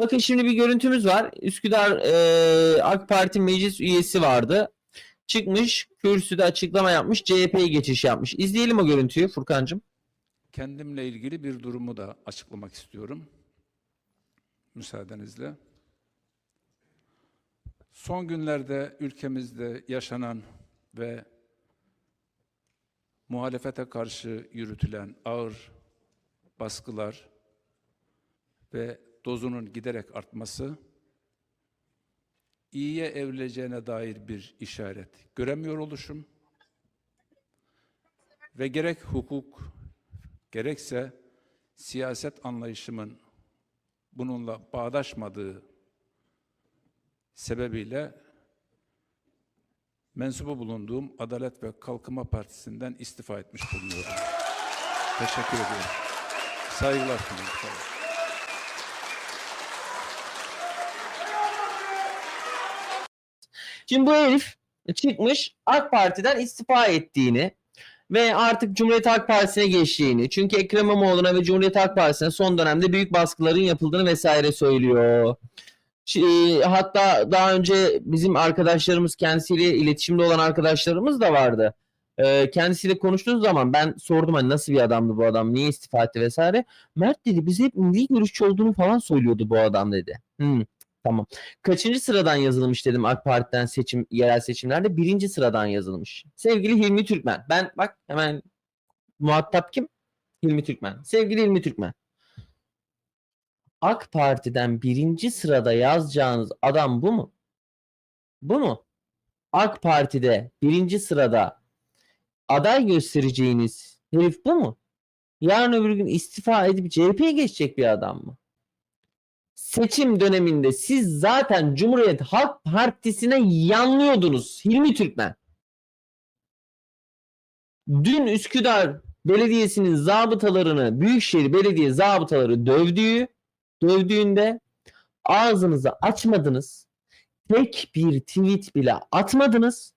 Bakın şimdi bir görüntümüz var. Üsküdar e, AK Parti meclis üyesi vardı. Çıkmış kürsüde açıklama yapmış. CHP'ye geçiş yapmış. İzleyelim o görüntüyü Furkancığım. Kendimle ilgili bir durumu da açıklamak istiyorum. Müsaadenizle. Son günlerde ülkemizde yaşanan ve muhalefete karşı yürütülen ağır baskılar ve dozunun giderek artması iyiye evrileceğine dair bir işaret göremiyor oluşum ve gerek hukuk gerekse siyaset anlayışımın bununla bağdaşmadığı sebebiyle mensubu bulunduğum Adalet ve Kalkınma Partisi'nden istifa etmiş bulunuyorum. Teşekkür ediyorum. Saygılar sunuyorum. Şimdi bu herif çıkmış AK Parti'den istifa ettiğini ve artık Cumhuriyet Halk Partisi'ne geçtiğini çünkü Ekrem İmamoğlu'na ve Cumhuriyet Halk Partisi'ne son dönemde büyük baskıların yapıldığını vesaire söylüyor. Şi- Hatta daha önce bizim arkadaşlarımız kendisiyle iletişimde olan arkadaşlarımız da vardı. Ee, kendisiyle konuştuğumuz zaman ben sordum hani nasıl bir adamdı bu adam, niye istifa etti vesaire. Mert dedi bize hep milli görüşçü olduğunu falan söylüyordu bu adam dedi. Hmm, tamam. Kaçıncı sıradan yazılmış dedim AK Parti'den seçim yerel seçimlerde birinci sıradan yazılmış. Sevgili Hilmi Türkmen. Ben bak hemen muhatap kim? Hilmi Türkmen. Sevgili Hilmi Türkmen. AK Parti'den birinci sırada yazacağınız adam bu mu? Bu mu? AK Parti'de birinci sırada aday göstereceğiniz herif bu mu? Yarın öbür gün istifa edip CHP'ye geçecek bir adam mı? Seçim döneminde siz zaten Cumhuriyet Halk Partisi'ne yanlıyordunuz Hilmi Türkmen. Dün Üsküdar Belediyesi'nin zabıtalarını Büyükşehir Belediye zabıtaları dövdüğü dövdüğünde ağzınızı açmadınız. Tek bir tweet bile atmadınız.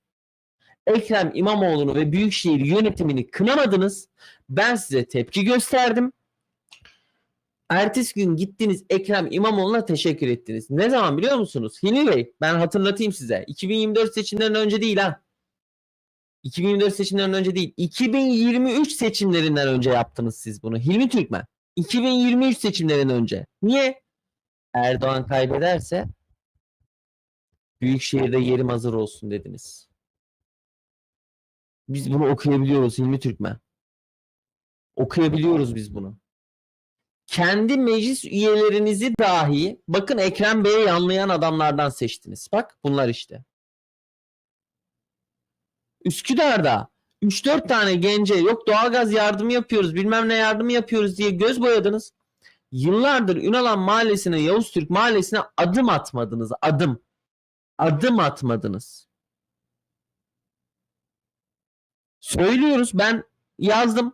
Ekrem İmamoğlu'nu ve Büyükşehir yönetimini kınamadınız. Ben size tepki gösterdim. Ertesi gün gittiniz Ekrem İmamoğlu'na teşekkür ettiniz. Ne zaman biliyor musunuz? Hilmi Bey ben hatırlatayım size. 2024 seçimlerinden önce değil ha. 2024 seçimlerinden önce değil. 2023 seçimlerinden önce yaptınız siz bunu. Hilmi Türkmen. 2023 seçimlerinden önce. Niye? Erdoğan kaybederse Büyükşehir'de yerim hazır olsun dediniz. Biz bunu okuyabiliyoruz Hilmi Türkmen. Okuyabiliyoruz biz bunu kendi meclis üyelerinizi dahi bakın Ekrem Bey'e yanlayan adamlardan seçtiniz. Bak bunlar işte. Üsküdar'da 3-4 tane gence yok doğalgaz yardımı yapıyoruz bilmem ne yardımı yapıyoruz diye göz boyadınız. Yıllardır Ünalan Mahallesi'ne Yavuz Türk Mahallesi'ne adım atmadınız. Adım. Adım atmadınız. Söylüyoruz ben yazdım.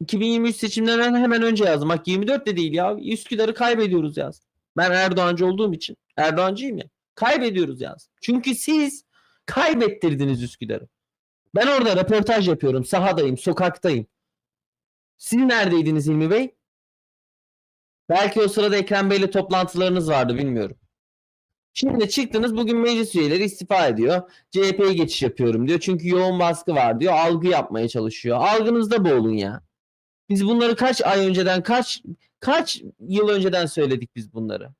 2023 seçimlerinden hemen önce yazdım. Bak 24 de değil ya. Üsküdar'ı kaybediyoruz yazdım. Ben Erdoğancı olduğum için. Erdoğancıyım ya. Kaybediyoruz yazdım. Çünkü siz kaybettirdiniz Üsküdar'ı. Ben orada röportaj yapıyorum. Sahadayım, sokaktayım. Siz neredeydiniz İlmi Bey? Belki o sırada Ekrem Bey'le toplantılarınız vardı bilmiyorum. Şimdi çıktınız bugün meclis üyeleri istifa ediyor. CHP'ye geçiş yapıyorum diyor. Çünkü yoğun baskı var diyor. Algı yapmaya çalışıyor. Algınızda boğulun ya. Biz bunları kaç ay önceden, kaç kaç yıl önceden söyledik biz bunları?